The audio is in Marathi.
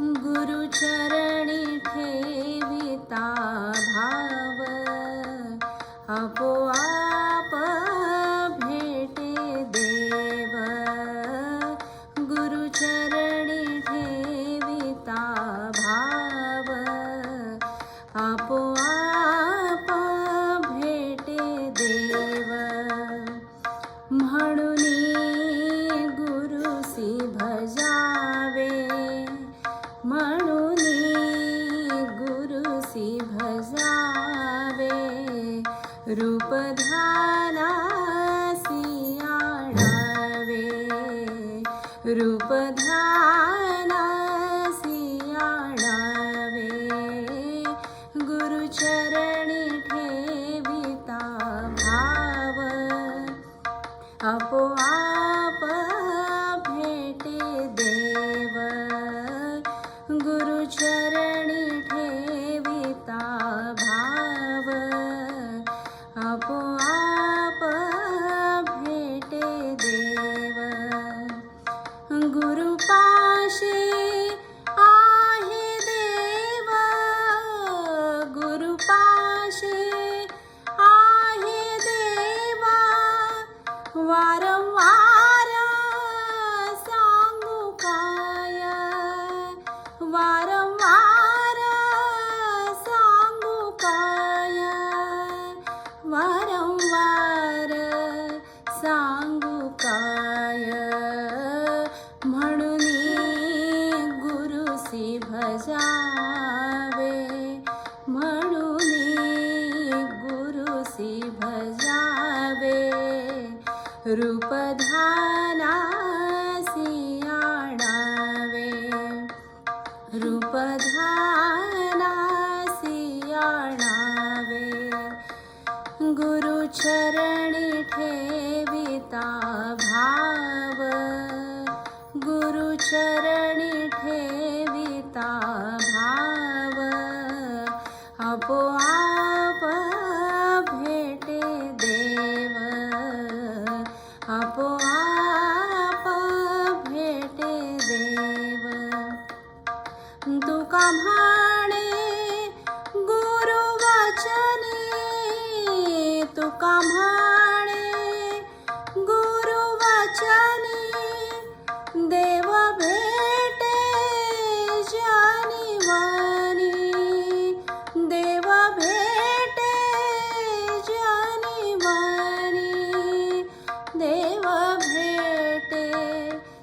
गुरुचरणी ठेविता भाव आपोआप म्हणून गुरुसी भजावे रूपधारासी आणावे रूप 不。वे मी गुरुी भजावे रूपधान सियाणा वे रधान सियाणा वे गुरुचरणिविता भाव गुरुचरणिठे भाव भाव आपोआप भेटे देव आपोआप भेटे देव तुका म्हणे गुरुवचने तुका म्हणे